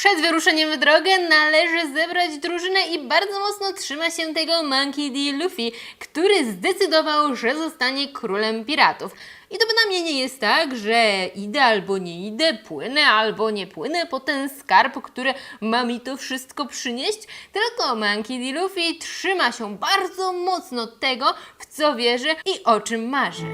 Przed wyruszeniem w drogę należy zebrać drużynę i bardzo mocno trzyma się tego Monkey D. Luffy, który zdecydował, że zostanie królem piratów. I to bynajmniej nie jest tak, że idę albo nie idę, płynę albo nie płynę po ten skarb, który ma mi to wszystko przynieść, tylko Monkey D. Luffy trzyma się bardzo mocno tego, w co wierzy i o czym marzy.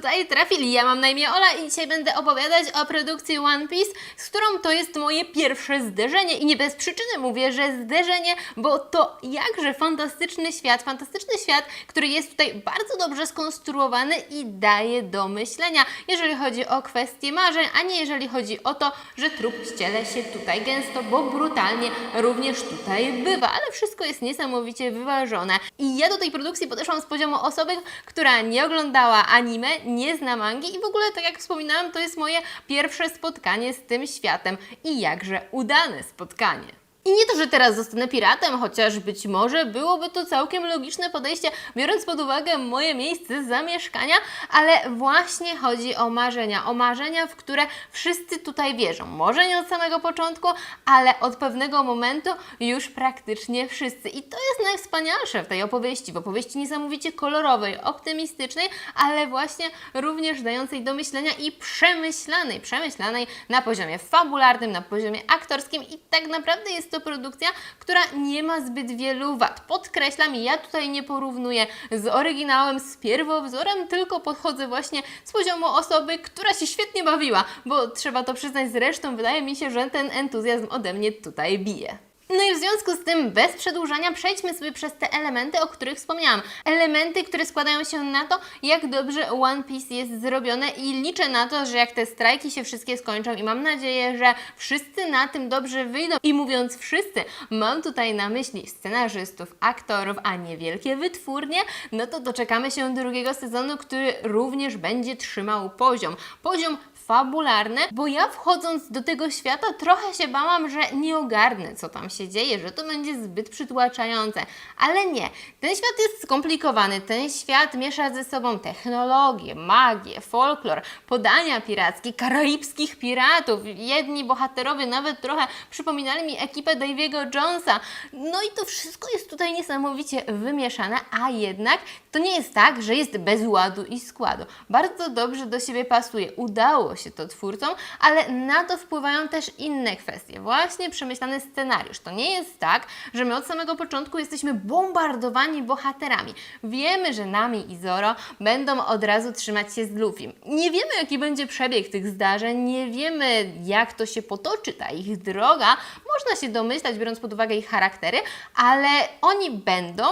Tutaj trafili. Ja mam na imię Ola i dzisiaj będę opowiadać o produkcji One Piece, z którą to jest moje pierwsze zderzenie i nie bez przyczyny mówię, że zderzenie, bo to jakże fantastyczny świat, fantastyczny świat, który jest tutaj bardzo dobrze skonstruowany i daje do myślenia, jeżeli chodzi o kwestie marzeń, a nie jeżeli chodzi o to, że trup ściele się tutaj gęsto, bo brutalnie również tutaj bywa, ale wszystko jest niesamowicie wyważone. I ja do tej produkcji podeszłam z poziomu osoby, która nie oglądała anime, nie zna mangi i w ogóle, tak jak wspominałam, to jest moje pierwsze spotkanie z tym światem i jakże udane spotkanie. I nie to, że teraz zostanę piratem, chociaż być może byłoby to całkiem logiczne podejście, biorąc pod uwagę moje miejsce zamieszkania, ale właśnie chodzi o marzenia, o marzenia, w które wszyscy tutaj wierzą. Może nie od samego początku, ale od pewnego momentu już praktycznie wszyscy. I to jest najwspanialsze w tej opowieści, w opowieści niesamowicie kolorowej, optymistycznej, ale właśnie również dającej do myślenia i przemyślanej, przemyślanej na poziomie fabularnym, na poziomie aktorskim i tak naprawdę jest to produkcja, która nie ma zbyt wielu wad. Podkreślam, ja tutaj nie porównuję z oryginałem, z pierwowzorem, tylko podchodzę właśnie z poziomu osoby, która się świetnie bawiła, bo trzeba to przyznać zresztą, wydaje mi się, że ten entuzjazm ode mnie tutaj bije. No i w związku z tym, bez przedłużania, przejdźmy sobie przez te elementy, o których wspomniałam. Elementy, które składają się na to, jak dobrze One Piece jest zrobione i liczę na to, że jak te strajki się wszystkie skończą i mam nadzieję, że wszyscy na tym dobrze wyjdą. I mówiąc wszyscy, mam tutaj na myśli scenarzystów, aktorów, a nie wielkie wytwórnie, no to doczekamy się drugiego sezonu, który również będzie trzymał poziom. Poziom fabularne, bo ja wchodząc do tego świata trochę się bałam, że nie ogarnę, co tam się dzieje, że to będzie zbyt przytłaczające. Ale nie. Ten świat jest skomplikowany. Ten świat miesza ze sobą technologię, magię, folklor, podania pirackie, karaibskich piratów. Jedni bohaterowie nawet trochę przypominali mi ekipę Daviego Jonesa. No i to wszystko jest tutaj niesamowicie wymieszane, a jednak to nie jest tak, że jest bez ładu i składu. Bardzo dobrze do siebie pasuje. Udało się to twórcom, ale na to wpływają też inne kwestie. Właśnie przemyślany scenariusz. To nie jest tak, że my od samego początku jesteśmy bombardowani bohaterami. Wiemy, że Nami i Zoro będą od razu trzymać się z Luffy. Nie wiemy, jaki będzie przebieg tych zdarzeń, nie wiemy, jak to się potoczy ta ich droga. Można się domyślać, biorąc pod uwagę ich charaktery, ale oni będą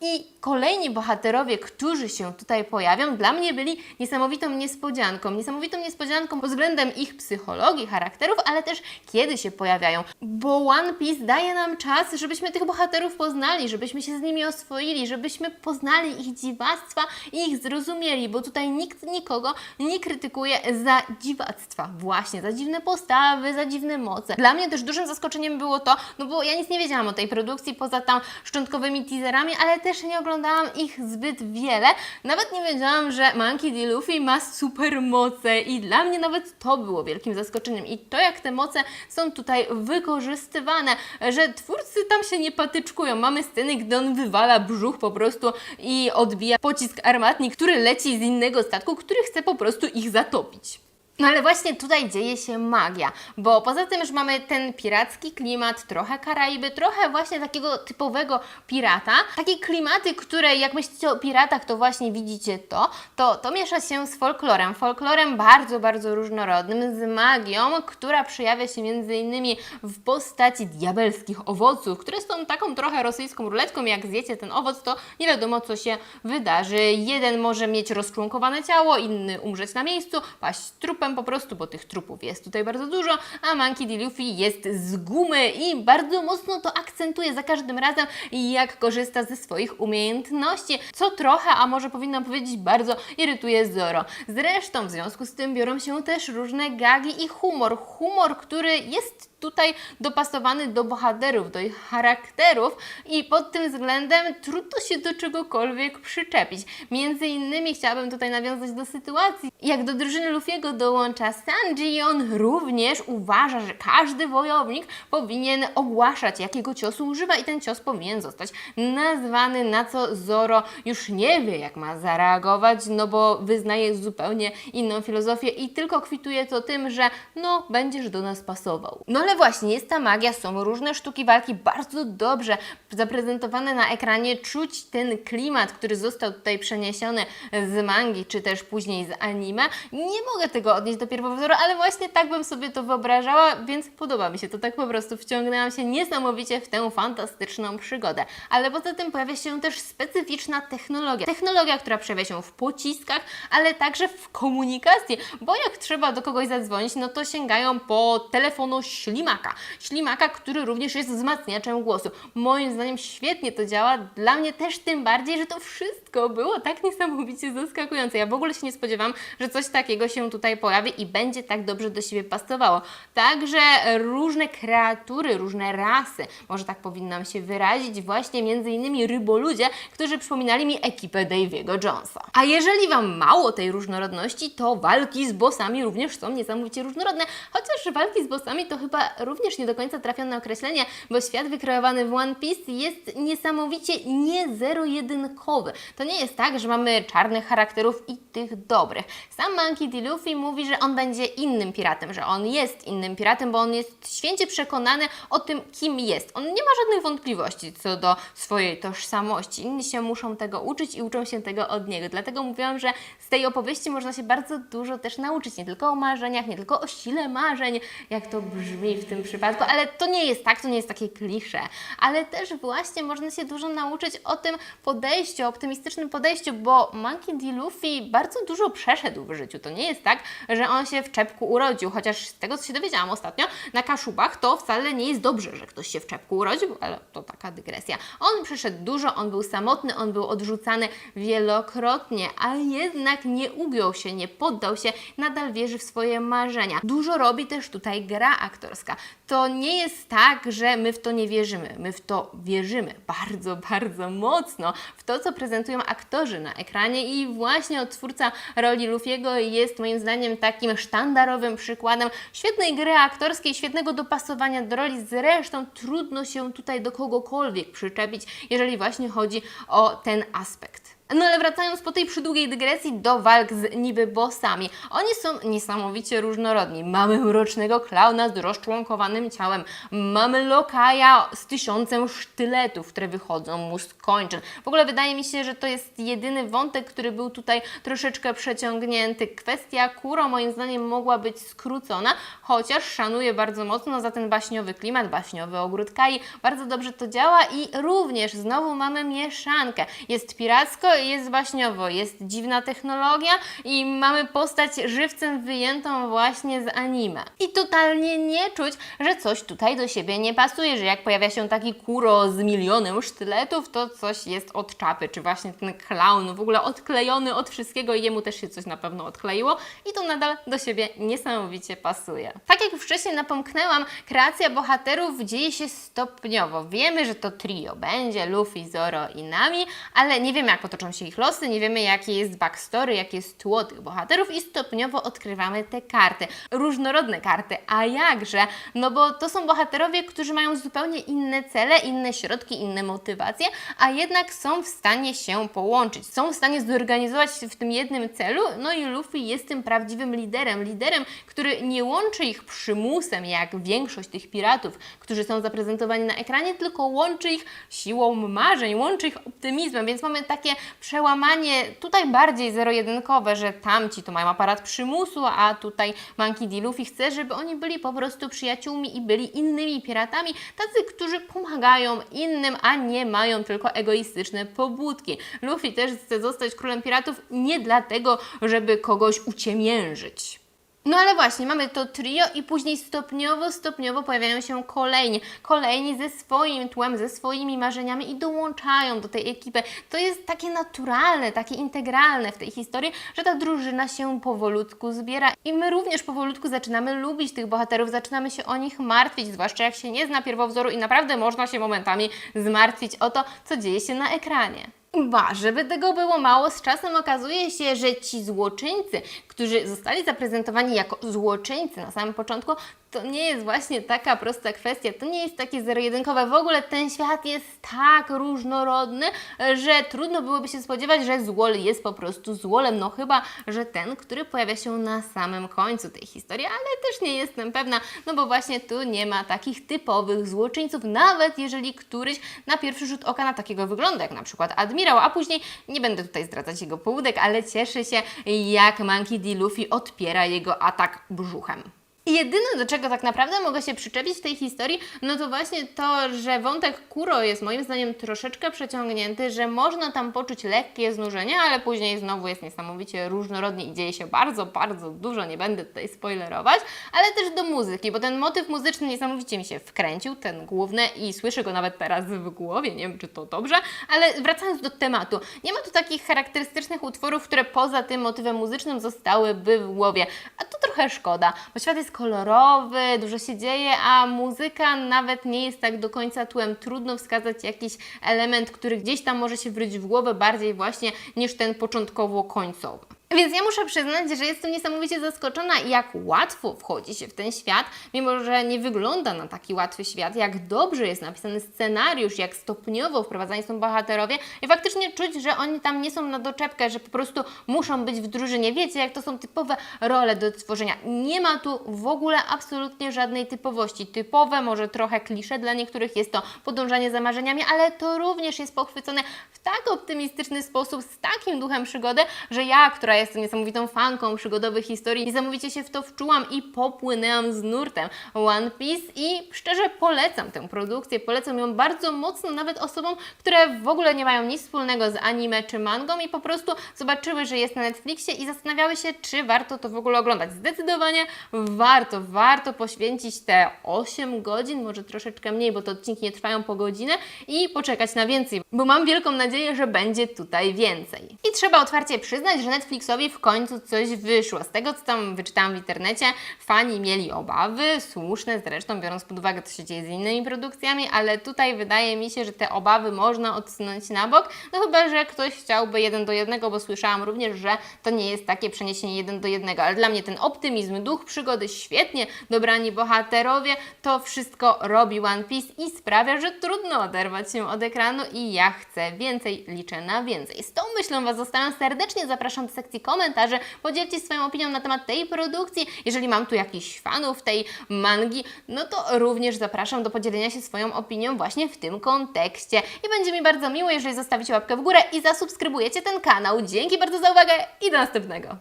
i kolejni bohaterowie, którzy się tutaj pojawią, dla mnie byli niesamowitą niespodzianką. Niesamowitą niespodzianką pod względem ich psychologii, charakterów, ale też kiedy się pojawiają. Bo One Piece daje nam czas, żebyśmy tych bohaterów poznali, żebyśmy się z nimi oswoili, żebyśmy poznali ich dziwactwa i ich zrozumieli, bo tutaj nikt nikogo nie krytykuje za dziwactwa. Właśnie, za dziwne postawy, za dziwne moce. Dla mnie też dużym zaskoczeniem było to, no bo ja nic nie wiedziałam o tej produkcji poza tam szczątkowymi teaserami, ale też nie oglądałam ich zbyt wiele. Nawet nie wiedziałam, że Monkey D. Luffy ma super moce i dla mnie nawet to było wielkim zaskoczeniem. I to, jak te moce są tutaj wykorzystywane, że twórcy tam się nie patyczkują. Mamy sceny, gdy on wywala brzuch po prostu i odbija pocisk armatni, który leci z innego statku, który chce po prostu ich zatopić. No ale właśnie tutaj dzieje się magia, bo poza tym, że mamy ten piracki klimat, trochę Karaiby, trochę właśnie takiego typowego pirata, takie klimaty, które jak myślicie o piratach, to właśnie widzicie to, to, to miesza się z folklorem, folklorem bardzo, bardzo różnorodnym, z magią, która przejawia się między innymi w postaci diabelskich owoców, które są taką trochę rosyjską ruletką, jak zjecie ten owoc, to nie wiadomo co się wydarzy. Jeden może mieć rozczłonkowane ciało, inny umrzeć na miejscu, paść trupem, trupem po prostu, bo tych trupów jest tutaj bardzo dużo, a Monkey D. Luffy jest z gumy i bardzo mocno to akcentuje za każdym razem, jak korzysta ze swoich umiejętności, co trochę, a może powinnam powiedzieć bardzo irytuje Zoro. Zresztą w związku z tym biorą się też różne gagi i humor. Humor, który jest tutaj dopasowany do bohaterów, do ich charakterów i pod tym względem trudno się do czegokolwiek przyczepić. Między innymi chciałabym tutaj nawiązać do sytuacji, jak do drużyny Luffy'ego dołącza Sanji i on również uważa, że każdy wojownik powinien ogłaszać, jakiego ciosu używa i ten cios powinien zostać nazwany, na co Zoro już nie wie, jak ma zareagować, no bo wyznaje zupełnie inną filozofię i tylko kwituje to tym, że no, będziesz do nas pasował. No ale właśnie, jest ta magia, są różne sztuki walki bardzo dobrze zaprezentowane na ekranie, czuć ten klimat, który został tutaj przeniesiony z mangi, czy też później z anime. Nie mogę tego odnieść do pierwowzoru, ale właśnie tak bym sobie to wyobrażała, więc podoba mi się to tak po prostu. Wciągnęłam się niesamowicie w tę fantastyczną przygodę. Ale poza tym pojawia się też specyficzna technologia. Technologia, która przejawia się w pociskach, ale także w komunikacji, bo jak trzeba do kogoś zadzwonić, no to sięgają po telefonu ślimaka. Ślimaka, który również jest wzmacniaczem głosu. Moim zdaniem świetnie to działa, dla mnie też tym bardziej, że to wszystko było tak niesamowicie zaskakujące. Ja w ogóle się nie spodziewam, że coś takiego się tutaj pojawi i będzie tak dobrze do siebie pasowało. Także różne kreatury, różne rasy, może tak powinnam się wyrazić, właśnie między innymi ryboludzie, którzy przypominali mi ekipę Davy'ego Jonesa. A jeżeli Wam mało tej różnorodności, to walki z bossami również są niesamowicie różnorodne, chociaż walki z bossami to chyba również nie do końca trafione określenie, bo świat wykreowany w One Piece jest niesamowicie nie zero-jedynkowy. To nie jest tak, że mamy czarnych charakterów i tych dobrych. Sam Monkey D. Luffy mówi, że on będzie innym piratem, że on jest innym piratem, bo on jest święcie przekonany o tym, kim jest. On nie ma żadnych wątpliwości co do swojej tożsamości. Inni się muszą tego uczyć i uczą się tego od niego. Dlatego mówiłam, że z tej opowieści można się bardzo dużo też nauczyć. Nie tylko o marzeniach, nie tylko o sile marzeń, jak to brzmi w tym przypadku, ale to nie jest tak, to nie jest takie klisze. Ale też właśnie można się dużo nauczyć o tym podejściu, optymistycznym podejściu, bo Monkey D. Luffy bardzo dużo przeszedł w życiu. To nie jest tak, że on się w czepku urodził, chociaż z tego, co się dowiedziałam ostatnio, na Kaszubach to wcale nie jest dobrze, że ktoś się w czepku urodził, ale to taka dygresja. On przeszedł dużo, on był samotny, on był odrzucany wielokrotnie, a jednak nie ugiął się, nie poddał się, nadal wierzy w swoje marzenia. Dużo robi też tutaj gra aktorska. To nie jest tak, że my w to nie wierzymy. My w to wierzymy bardzo, bardzo mocno w to, co prezentują aktorzy na ekranie i właśnie odtwórca roli Luffy'ego jest moim zdaniem takim sztandarowym przykładem świetnej gry aktorskiej, świetnego dopasowania do roli. Zresztą trudno się tutaj do kogokolwiek przyczepić, jeżeli właśnie chodzi o ten aspekt. No ale wracając po tej przydługiej dygresji do walk z niby bossami. Oni są niesamowicie różnorodni. Mamy mrocznego klauna z rozczłonkowanym ciałem. Mamy lokaja z tysiącem sztyletów, które wychodzą mu z kończyn. W ogóle wydaje mi się, że to jest jedyny wątek, który był tutaj troszeczkę przeciągnięty. Kwestia Kuro moim zdaniem mogła być skrócona, chociaż szanuję bardzo mocno za ten baśniowy klimat, baśniowy ogród Kai. Bardzo dobrze to działa i również znowu mamy mieszankę. Jest piracko, jest baśniowo, jest dziwna technologia i mamy postać żywcem wyjętą właśnie z anime. I totalnie nie czuć, że coś tutaj do siebie nie pasuje, że jak pojawia się taki kuro z milionem sztyletów, to coś jest od czapy, czy właśnie ten clown w ogóle odklejony od wszystkiego i jemu też się coś na pewno odkleiło i to nadal do siebie niesamowicie pasuje. Tak jak wcześniej napomknęłam, kreacja bohaterów dzieje się stopniowo. Wiemy, że to trio będzie Luffy, Zoro i Nami, ale nie wiemy jak potoczą się ich losy, nie wiemy jakie jest backstory, jakie jest tło tych bohaterów i stopniowo odkrywamy te karty. Różnorodne karty, a jakże? No bo to są bohaterowie, którzy mają zupełnie inne cele, inne środki, inne motywacje, a jednak są w stanie się połączyć. Są w stanie zorganizować się w tym jednym celu, no i Luffy jest tym prawdziwym liderem. Liderem, który nie łączy ich przymusem, jak większość tych piratów, którzy są zaprezentowani na ekranie, tylko łączy ich siłą marzeń, łączy ich optymizmem, więc mamy takie przełamanie tutaj bardziej zero-jedynkowe, że tamci to mają aparat przymusu, a tutaj Monkey D. Luffy chce, żeby oni byli po prostu przyjaciółmi i byli innymi piratami, tacy, którzy pomagają innym, a nie mają tylko egoistyczne pobudki. Luffy też chce zostać królem piratów nie dlatego, żeby kogoś uciemiężyć. No ale właśnie, mamy to trio i później stopniowo, stopniowo pojawiają się kolejni. Kolejni ze swoim tłem, ze swoimi marzeniami i dołączają do tej ekipy. To jest takie naturalne, takie integralne w tej historii, że ta drużyna się powolutku zbiera i my również powolutku zaczynamy lubić tych bohaterów, zaczynamy się o nich martwić, zwłaszcza jak się nie zna pierwowzoru i naprawdę można się momentami zmartwić o to, co dzieje się na ekranie. Ba, żeby tego było mało, z czasem okazuje się, że ci złoczyńcy, którzy zostali zaprezentowani jako złoczyńcy na samym początku, to nie jest właśnie taka prosta kwestia, to nie jest takie zero-jedynkowe. W ogóle ten świat jest tak różnorodny, że trudno byłoby się spodziewać, że złol jest po prostu złolem. No chyba, że ten, który pojawia się na samym końcu tej historii, ale też nie jestem pewna, no bo właśnie tu nie ma takich typowych złoczyńców, nawet jeżeli któryś na pierwszy rzut oka na takiego wygląda, jak na przykład admirał, a później nie będę tutaj zdradzać jego połudek, ale cieszy się, jak Monkey D. Luffy odpiera jego atak brzuchem. I jedyne, do czego tak naprawdę mogę się przyczepić w tej historii, no to właśnie to, że wątek Kuro jest moim zdaniem troszeczkę przeciągnięty, że można tam poczuć lekkie znużenie, ale później znowu jest niesamowicie różnorodnie i dzieje się bardzo, bardzo dużo, nie będę tutaj spoilerować, ale też do muzyki, bo ten motyw muzyczny niesamowicie mi się wkręcił, ten główny i słyszę go nawet teraz w głowie, nie wiem czy to dobrze, ale wracając do tematu, nie ma tu takich charakterystycznych utworów, które poza tym motywem muzycznym zostałyby w głowie, a to trochę szkoda, bo świat jest kolorowy, dużo się dzieje, a muzyka nawet nie jest tak do końca tłem. Trudno wskazać jakiś element, który gdzieś tam może się wryć w głowę bardziej właśnie niż ten początkowo-końcowy. Więc ja muszę przyznać, że jestem niesamowicie zaskoczona, jak łatwo wchodzi się w ten świat, mimo że nie wygląda na taki łatwy świat, jak dobrze jest napisany scenariusz, jak stopniowo wprowadzani są bohaterowie i faktycznie czuć, że oni tam nie są na doczepkę, że po prostu muszą być w drużynie. Wiecie, jak to są typowe role do tworzenia. Nie ma tu w ogóle absolutnie żadnej typowości. Typowe, może trochę klisze dla niektórych jest to podążanie za marzeniami, ale to również jest pochwycone w tak optymistyczny sposób, z takim duchem przygody, że ja, która jestem niesamowitą fanką przygodowych historii, niesamowicie się w to wczułam i popłynęłam z nurtem One Piece i szczerze polecam tę produkcję, polecam ją bardzo mocno nawet osobom, które w ogóle nie mają nic wspólnego z anime czy mangą i po prostu zobaczyły, że jest na Netflixie i zastanawiały się, czy warto to w ogóle oglądać. Zdecydowanie warto, warto poświęcić te 8 godzin, może troszeczkę mniej, bo te odcinki nie trwają po godzinę i poczekać na więcej, bo mam wielką nadzieję, że będzie tutaj więcej. I trzeba otwarcie przyznać, że Netflixowi w końcu coś wyszło. Z tego, co tam wyczytałam w internecie, fani mieli obawy, słuszne zresztą, biorąc pod uwagę, co się dzieje z innymi produkcjami, ale tutaj wydaje mi się, że te obawy można odsunąć na bok, no chyba, że ktoś chciałby jeden do jednego, bo słyszałam również, że to nie jest takie przeniesienie jeden do jednego, ale dla mnie ten optymizm, duch przygody, świetnie dobrani bohaterowie, to wszystko robi One Piece i sprawia, że trudno oderwać się od ekranu i ja chcę więcej, liczę na więcej. Z tą myślą Was zostawiam serdecznie, zapraszam do sekcji komentarzy, podzielcie swoją opinią na temat tej produkcji. Jeżeli mam tu jakichś fanów tej mangi, no to również zapraszam do podzielenia się swoją opinią właśnie w tym kontekście. I będzie mi bardzo miło, jeżeli zostawicie łapkę w górę i zasubskrybujecie ten kanał. Dzięki bardzo za uwagę i do następnego.